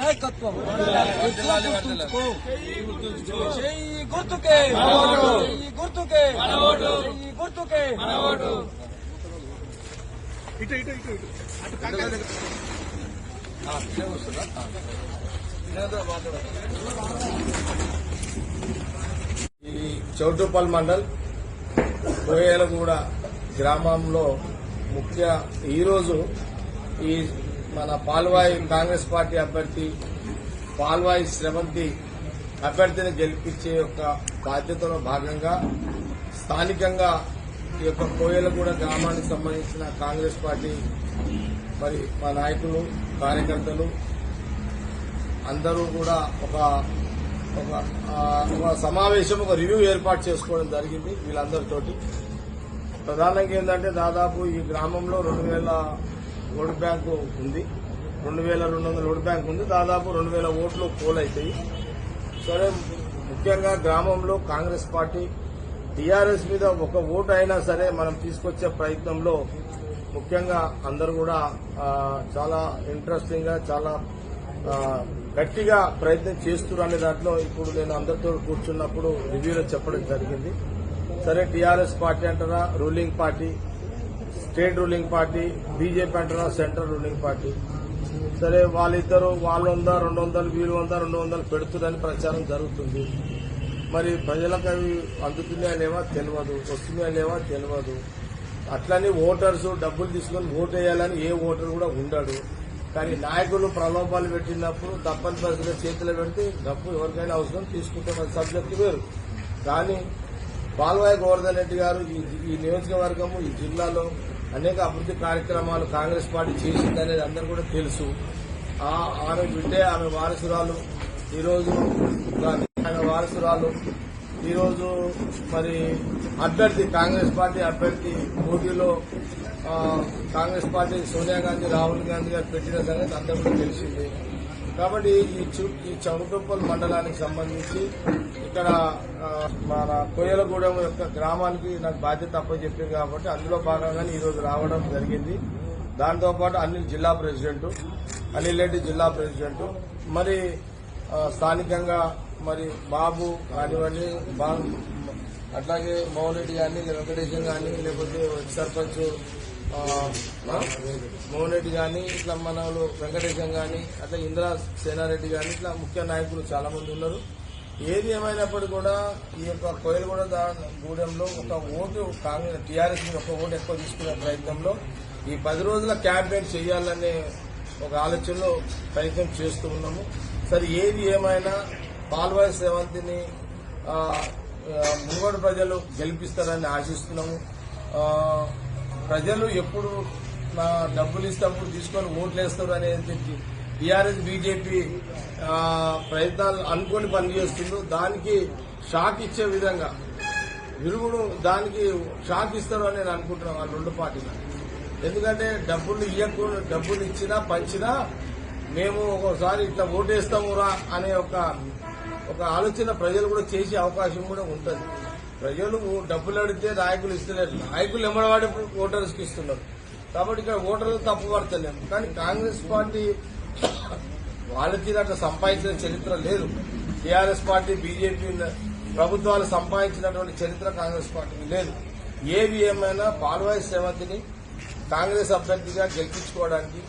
నాయకత్వం. గుర్తుకే ఈ చౌటుప్పల్ మండల్ కోయేలగూడ గ్రామంలో ముఖ్య ఈరోజు ఈ మన పాల్వాయి కాంగ్రెస్ పార్టీ అభ్యర్థి పాల్వాయి శ్రవంతి అభ్యర్థిని గెలిపించే యొక్క బాధ్యతలో భాగంగా స్థానికంగా ఈ యొక్క కోయలగూడ గ్రామానికి సంబంధించిన కాంగ్రెస్ పార్టీ మరి మా నాయకులు కార్యకర్తలు అందరూ కూడా ఒక ఒక ఒక సమావేశం ఒక రివ్యూ ఏర్పాటు చేసుకోవడం జరిగింది వీళ్ళందరితోటి. ప్రధానంగా ఏంటంటే దాదాపు ఈ గ్రామంలో రెండు వేల ఓటు బ్యాంకు ఉంది. రెండు వేల రెండు వందల ఓటు బ్యాంక్ ఉంది. దాదాపు రెండు వేల ఓట్లు పోల్ అవుతాయి సరే ముఖ్యంగా గ్రామంలో కాంగ్రెస్ పార్టీ టీఆర్ఎస్ మీద ఒక ఓటు అయినా సరే మనం తీసుకొచ్చే ప్రయత్నంలో ముఖ్యంగా అందరూ కూడా చాలా ఇంట్రెస్టింగ్గా చాలా గట్టిగా ప్రయత్నం చేస్తున్నారు అనే దాంట్లో ఇప్పుడు నేను అందరితో కూర్చున్నప్పుడు రివ్యూలో చెప్పడం జరిగింది. సరే టీఆర్ఎస్ పార్టీ అంటారా ruling party state ruling party BJP అంటారా సెంట్రల్ రూలింగ్ పార్టీ. సరే వాళ్ళిద్దరు వాళ్ళు వంద రెండు వందలు వీళ్ళు వంద రెండు వందలు పెడుతుందని ప్రచారం జరుగుతుంది. మరి ప్రజలకు అవి అందుతున్నాయా లేవా తెలియదు వస్తున్నాయా లేవా తెలియదు. అట్లని ఓటర్స్ డబ్బులు తీసుకొని ఓటు వేయాలని ఏ ఓటర్ కూడా ఉండడు. కానీ నాయకులు ప్రలోభాలు పెట్టినప్పుడు తప్పనిసరిగా చేతిలో పెడితే డబ్బు ఎవరికైనా అవసరం తీసుకుంటే మన సబ్జెక్టు వేరు. కానీ బాలవాయి గోవర్ధన్ రెడ్డి గారు ఈ ఈ నియోజకవర్గము ఈ జిల్లాలో అనేక అభివృద్ధి కార్యక్రమాలు కాంగ్రెస్ పార్టీ చేసిందనేది అందరూ కూడా తెలుసు. ఆ- ఆమె బిడ్డే ఆమె వారసురాలు. ఈరోజు ఆమె వారసురాలు. ఈరోజు మరి అభ్యర్థి కాంగ్రెస్ పార్టీ అభ్యర్థి పోటీలో కాంగ్రెస్ పార్టీ సోనియా గాంధీ రాహుల్ గాంధీ గారు పెట్టిన సంగతి అందరికీ తెలిసింది. కాబట్టి ఈ చు- ఈ మండలానికి సంబంధించి ఇక్కడ మన కోయలగూడెం యొక్క గ్రామానికి నాకు బాధ్యత అప్పచెప్పింది కాబట్టి అందులో భాగంగానే ఈరోజు రావడం జరిగింది. దాంతోపాటు అనిల్ జిల్లా ప్రెసిడెంట్ అనిల్ రెడ్డి జిల్లా ప్రెసిడెంట్ మరి స్థానికంగా మరి బాబు కానివ్వండి బా- అట్లాగే మౌనరెడ్డి కానీ వెంకటేశం కానీ లేకపోతే సర్పంచ్ మౌనరెడ్డి కానీ ఇట్లా మన వెంకటేశం కానీ అట్లా ఇందిరా సేనారెడ్డి కానీ ఇట్లా ముఖ్య నాయకులు చాలా మంది ఉన్నారు. ఏది ఏమైనప్పటికీ కూడా ఈ యొక్క కోయలగూడ గూడెంలో ఒక ఓటు కాంగ్రెస్ టీఆర్ఎస్ మీద ఒక ఓటు ఎక్కువ తీసుకునే ప్రయత్నంలో ఈ పది రోజుల క్యాంపెయిన్ చేయాలనే ఒక ఆలోచనలో ప్రయత్నం చేస్తూ ఉన్నాము. సరే ఏది ఏమైనా పాల్వాయి సేవంతిని ఆ, మునుగోడు ప్రజలు గెలిపిస్తారని ఆశిస్తున్నాము. ప్రజలు ఎప్పుడు డబ్బులు డబ్బులు ఇస్తప్పుడు తీసుకొని ఓట్లు వేస్తారు అనేది టీఆర్ఎస్ బీజేపీ ప్రయత్నాలు అనుకొని పనిచేస్తుందో దానికి షాక్ ఇచ్చే విధంగా విరుగుడు దానికి షాక్ ఇస్తారు అని నేను అనుకుంటున్నాను వాళ్ళ రెండు పార్టీలు. ఎందుకంటే డబ్బులు ఇవ్వకుండా డబ్బులు ఇచ్చినా పంచినా మేము ఒకసారి ఇట్లా ఓటేస్తామురా అనే ఒక ఒక ఆలోచన ప్రజలు కూడా చేసే అవకాశం కూడా ఉంటుంది. ప్రజలు డబ్బులు అడిగితే నాయకులు ఇస్తలేరు. నాయకులు ఎమ్మడవాడి ఓటర్స్కి ఇస్తున్నారు. కాబట్టి ఇక్కడ ఓటర్లు తప్పు పడతలేము కానీ కాంగ్రెస్ పార్టీ వాళ్ళకి అట్లా సంపాదించిన చరిత్ర లేదు. టీఆర్ఎస్ పార్టీ బీజేపీ ప్రభుత్వాలు సంపాదించినటువంటి చరిత్ర కాంగ్రెస్ పార్టీకి లేదు. ఏవి ఏమైనా పాల్వాయి శ్రవంతిని కాంగ్రెస్ అభ్యర్థిగా గెలిపించుకోవడానికి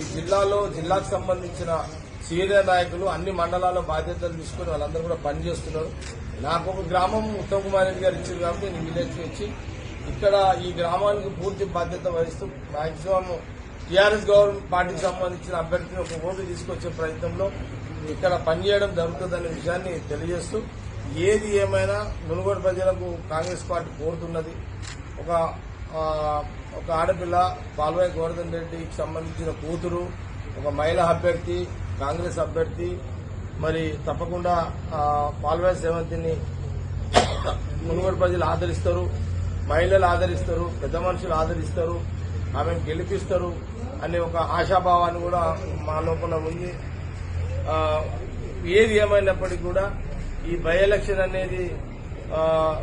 ఈ జిల్లాలో జిల్లాకు సంబంధించిన సీనియర్ నాయకులు అన్ని మండలాల్లో బాధ్యతలు తీసుకుని వాళ్ళందరూ కూడా పనిచేస్తున్నారు నాకు ఒక గ్రామం ఉత్తమ్ కుమార్ రెడ్డి గారు ఇచ్చారు కాబట్టి నేను విలేజ్ వచ్చి ఇక్కడ ఈ గ్రామానికి పూర్తి బాధ్యత వహిస్తూ మాక్సిమం టీఆర్ఎస్ గవర్నమెంట్ పార్టీకి సంబంధించిన అభ్యర్థిని ఒక ఓటు తీసుకొచ్చే ప్రయత్నంలో ఇక్కడ పనిచేయడం జరుగుతుందనే విషయాన్ని తెలియజేస్తూ ఏది ఏమైనా మునుగోడు ప్రజలకు కాంగ్రెస్ పార్టీ కోరుతున్నది ఒక ఒక ఆడపిల్ల పాల్వాయి గోవర్ధన్ రెడ్డికి సంబంధించిన కూతురు ఒక మహిళా అభ్యర్థి కాంగ్రెస్ అభ్యర్థి మరి తప్పకుండా ఆ, పాల్వాయి సేవంతిని మునుగోడు ప్రజలు ఆదరిస్తారు మహిళలు ఆదరిస్తారు పెద్ద మనుషులు ఆదరిస్తారు ఆమెను గెలిపిస్తారు అనే ఒక ఆశాభావాన్ని కూడా మా లోపల ఉంది. ఏది ఏమైనప్పటికీ కూడా ఈ బై ఎలక్షన్ అనేది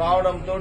రావడంతో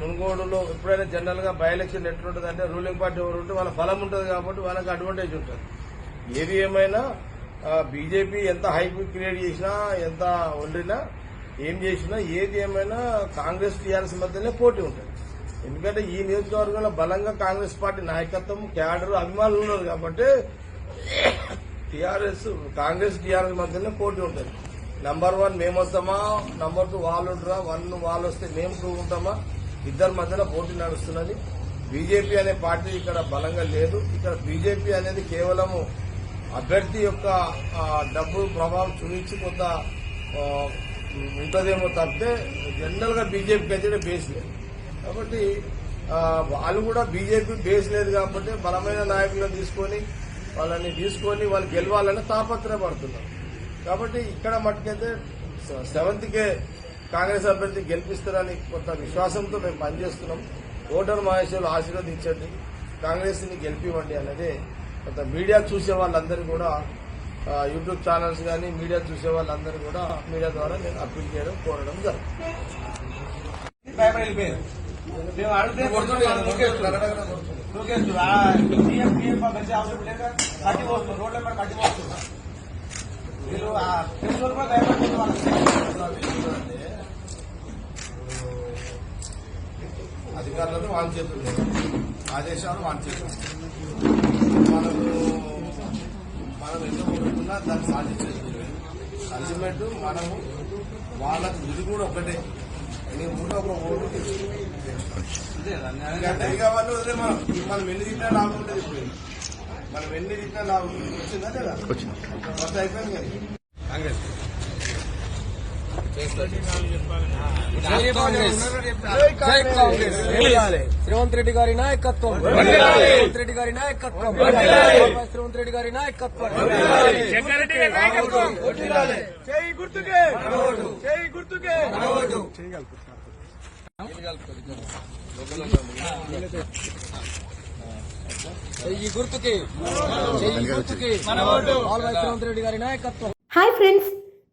మునుగోడులో ఎప్పుడైనా జనరల్గా బై ఎలక్షన్ ఎట్లుంటుంది అంటే రూలింగ్ పార్టీ ఎవరు ఉంటే వాళ్ళ ఫలం ఉంటుంది కాబట్టి వాళ్ళకి అడ్వాంటేజ్ ఉంటుంది. ఏది ఏమైనా బీజేపీ ఎంత హైప్ క్రియేట్ చేసినా ఎంత వండినా ఏం చేసినా ఏది ఏమైనా కాంగ్రెస్ టీఆర్ఎస్ మధ్యనే పోటీ ఉంటుంది. ఎందుకంటే ఈ నియోజకవర్గంలో బలంగా కాంగ్రెస్ పార్టీ నాయకత్వం క్యాడర్ అభిమానులు ఉన్నారు కాబట్టి టీఆర్ఎస్ కాంగ్రెస్ టీఆర్ఎస్ మధ్యనే పోటీ ఉంటుంది. నంబర్ వన్ మేము వస్తామా? నంబర్ టూ వాళ్ళు ఉంటారా? వన్ వాళ్ళు వస్తే మేము టూ ఉంటామా? ఇద్దరి మధ్యన పోటీ నడుస్తున్నది. బీజేపీ అనే పార్టీ ఇక్కడ బలంగా లేదు. ఇక్కడ బీజేపీ అనేది కేవలము అభ్యర్థి యొక్క డబ్బు ప్రభావం చూపించి కొంత ఉంటుందేమో తప్పితే జనరల్గా బీజేపీకి అయితే బేస్ లేదు. కాబట్టి వాళ్ళు కూడా బీజేపీ బేస్ లేదు కాబట్టి బలమైన నాయకులను తీసుకొని వాళ్ళని తీసుకొని వాళ్ళు గెలవాలని తాపత్రయపడుతున్నారు. కాబట్టి ఇక్కడ మట్టుకైతే సెవెంత్ కే కాంగ్రెస్ అభ్యర్థి గెలిపిస్తారని కొంత విశ్వాసంతో మేము పనిచేస్తున్నాం. ఓటర్ మహేశ్వరులు ఆశీర్వదించండి కాంగ్రెస్ని గెలిపివ్వండి అనేది కొంత మీడియా చూసే వాళ్ళందరూ కూడా యూట్యూబ్ ఛానల్స్ కానీ మీడియా చూసే వాళ్ళందరూ కూడా మీడియా ద్వారా నేను అప్పీల్ చేయడం కోరడం జరుగుతుంది. మేము అడిగితే కొడుతుండే కదా, నూకేస్తున్నారు. నూకేస్తున్నారు. ఆ, సీఎం సీఎం కలిసి అవసరం లేక కట్టి పోస్తున్నారు రోడ్ల మీద కట్టి పోస్తున్నారు వీళ్ళు ఆ తెలుసు కూడా భయపడుతున్నారు వాళ్ళకి. అధికారులను వాళ్ళ చేతులు. ఆదేశాలు వాళ్ళ చేతులు మనము మనం ఎంత కోరుకున్నా దాన్ని సాధించేది లేదు. అల్టిమేట్ మనము వాళ్ళకు ఇది కూడా ఒకటే నేను కూడా ఒక ఓటు ఎందుకంటే ఇక వాళ్ళు వదిలే మనం మనం ఎన్ని తిట్టినా లాభం ఉంటుంది ఇప్పుడు. మనం ఎన్ని తిట్టినా లాభం. వచ్చిందా లేదా? ఫస్ట్ అయిపోయింది కదా. కాంగ్రెస్. కాంగ్రెస్ జై కాంగ్రెస్ రేవంత్ రెడ్డి గారి నాయకత్వం వందనాలు. రేవంత్ రెడ్డి గారి నాయకత్వం వందనాలు. రేవంత్ రెడ్డి గారి నాయకత్వం జగ్గారెడ్డి గారి నాయకత్వం చేయి గుర్తుకే చేయి గుర్తుకే చెయ్యి గుర్తుకి చెయ్యి గుర్తుకి ఆల్వైస్ రేవంత్ రెడ్డి గారి నాయకత్వం హాయ్ ఫ్రెండ్స్